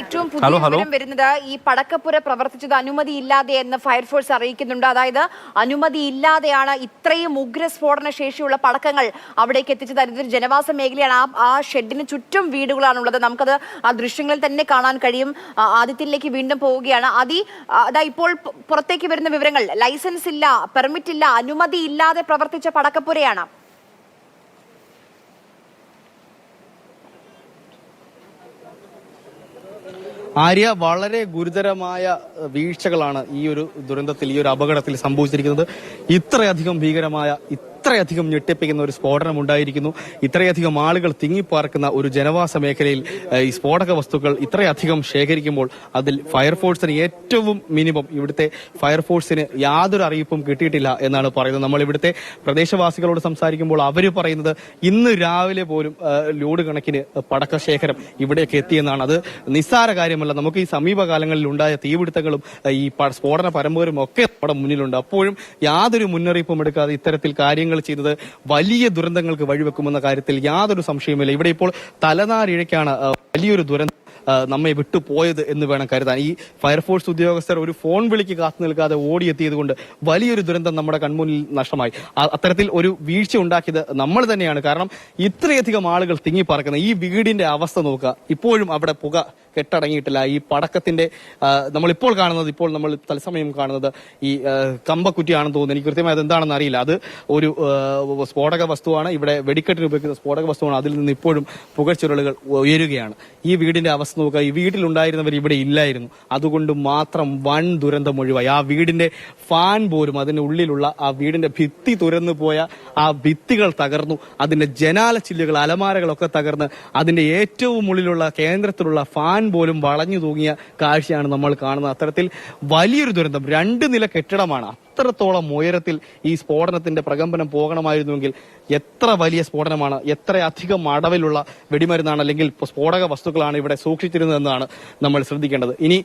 ഏറ്റവും പുതിയ. വിവരം വരുന്നത് ഈ പടക്കപ്പുര പ്രവർത്തിച്ചത് അനുമതി ഇല്ലാതെ എന്ന് ഫയർഫോഴ്സ് അറിയിക്കുന്നുണ്ട്. അതായത് അനുമതി ഇല്ലാതെയാണ് ഇത്രയും ഉഗ്ര സ്ഫോടന ശേഷിയുള്ള പടക്കങ്ങൾ അവിടേക്ക് എത്തിച്ചത്. അതൊരു ജനവാസ മേഖലയാണ് ആ ആ ഷെഡിന് ചുറ്റും വീടുകളാണുള്ളത്. നമുക്കത് ആ ദൃശ്യങ്ങളിൽ തന്നെ കാണാൻ കഴിയും. ആദ്യത്തിലേക്ക് വീണ്ടും പോവുകയാണ്. അതി അതാ ഇപ്പോൾ പുറത്തേക്ക് വരുന്ന വിവരങ്ങൾ. ലൈസൻസ് ഇല്ല പെർമിറ്റ് ഇല്ല അനുമതി ഇല്ലാതെ പ്രവർത്തിച്ച പടക്കപ്പുരയാണ്. ആര്യ വളരെ ഗുരുതരമായ വീഴ്ചകളാണ് ഈ ഒരു ദുരന്തത്തിൽ ഈ ഒരു അപകടത്തിൽ സംഭവിച്ചിരിക്കുന്നത്. ഇത്രയധികം ഭീകരമായ ഇത്രയധികം ഞെട്ടിപ്പിക്കുന്ന ഒരു സ്ഫോടനം ഉണ്ടായിരിക്കുന്നു. ഇത്രയധികം ആളുകൾ തിങ്ങിപ്പാർക്കുന്ന ഒരു ജനവാസ മേഖലയിൽ ഈ സ്ഫോടക വസ്തുക്കൾ ഇത്രയധികം ശേഖരിക്കുമ്പോൾ അതിൽ ഫയർഫോഴ്സിന് ഏറ്റവും മിനിമം ഇവിടുത്തെ ഫയർഫോഴ്സിന് യാതൊരു അറിയിപ്പും കിട്ടിയിട്ടില്ല എന്നാണ് പറയുന്നത്. നമ്മൾ ഇവിടുത്തെ പ്രദേശവാസികളോട് സംസാരിക്കുമ്പോൾ അവർ പറയുന്നത് ഇന്ന് രാവിലെ പോലും ലോഡ് കണക്കിന് പടക്ക ശേഖരം ഇവിടേക്ക് എത്തിയെന്നാണ്. അത് നിസ്സാര കാര്യമല്ല. നമുക്ക് ഈ സമീപകാലങ്ങളിൽ ഉണ്ടായ തീപിടുത്തങ്ങളും ഈ സ്ഫോടന പരമ്പരയും ഒക്കെ നമ്മുടെ മുന്നിലുണ്ട്. അപ്പോഴും യാതൊരു മുന്നറിയിപ്പും എടുക്കാതെ ഇത്തരത്തിൽ കാര്യങ്ങൾ ചെയ്തത് വലിയ ദുരന്തങ്ങൾക്ക് വഴിവെക്കുമെന്ന കാര്യത്തിൽ യാതൊരു സംശയവുമില്ല. ഇവിടെ ഇപ്പോൾ തലനാരിഴയ്ക്കാണ് വലിയൊരു ദുരന്തം നമ്മെ വിട്ടുപോയത് എന്ന് വേണം കരുതാൻ. ഈ ഫയർഫോഴ്സ് ഉദ്യോഗസ്ഥർ ഒരു ഫോൺ വിളിക്ക് കാത്തു നിൽക്കാതെ ഓടിയെത്തിയത് കൊണ്ട് വലിയൊരു ദുരന്തം നമ്മുടെ കൺമുന്നിൽ നഷ്ടമായി. അത്തരത്തിൽ ഒരു വീഴ്ച ഉണ്ടാക്കിയത് നമ്മൾ തന്നെയാണ്. കാരണം ഇത്രയധികം ആളുകൾ തിങ്ങിപ്പറക്കുന്ന ഈ വീടിന്റെ അവസ്ഥ നോക്കുക. ഇപ്പോഴും അവിടെ പുക കെട്ടടങ്ങിയിട്ടില്ല. ഈ പടക്കത്തിന്റെ നമ്മളിപ്പോൾ കാണുന്നത് ഇപ്പോൾ നമ്മൾ തത്സമയം കാണുന്നത് ഈ കമ്പക്കുറ്റിയാണെന്ന് തോന്നുന്നു. എനിക്ക് കൃത്യമായത് എന്താണെന്ന് അറിയില്ല. അത് ഒരു സ്ഫോടക വസ്തുവാണ്. ഇവിടെ വെടിക്കെട്ടിന് ഉപയോഗിക്കുന്ന സ്ഫോടക വസ്തുവാണ്. അതിൽ നിന്ന് ഇപ്പോഴും പുകച്ചുരുളുകൾ ഉയരുകയാണ്. ഈ വീടിന്റെ അവസ്ഥ നോക്കുക. ഈ വീട്ടിലുണ്ടായിരുന്നവർ ഇവിടെ ഇല്ലായിരുന്നു. അതുകൊണ്ട് മാത്രം വൻ ദുരന്തം ഒഴിവായി. ആ വീടിന്റെ ഫാൻ പോലും അതിന്റെ ഉള്ളിലുള്ള ആ വീടിന്റെ ഭിത്തി തുരന്നു പോയ ആ ഭിത്തികൾ തകർന്നു. അതിന്റെ ജനാല ചില്ലുകൾ അലമാരകളൊക്കെ തകർന്ന് അതിന്റെ ഏറ്റവും ഉള്ളിലുള്ള കേന്ദ്രത്തിലുള്ള ഫാൻ പോലും വളഞ്ഞു തൂങ്ങിയ കാഴ്ചയാണ് നമ്മൾ കാണുന്നത്. അത്തരത്തിൽ വലിയൊരു ദുരന്തം രണ്ട് നില കെട്ടിടമാണ്. അത്രത്തോളം ഉയരത്തിൽ ഈ സ്ഫോടനത്തിന്റെ പ്രകമ്പനം പോകണമായിരുന്നുവെങ്കിൽ എത്ര വലിയ സ്ഫോടനമാണ് എത്ര എത്രയധികം അടവിലുള്ള വെടിമരുന്നാണ് അല്ലെങ്കിൽ സ്ഫോടക വസ്തുക്കളാണ് ഇവിടെ സൂക്ഷിച്ചിരുന്നതെന്നാണ് നമ്മൾ ശ്രദ്ധിക്കേണ്ടത്. ഇനി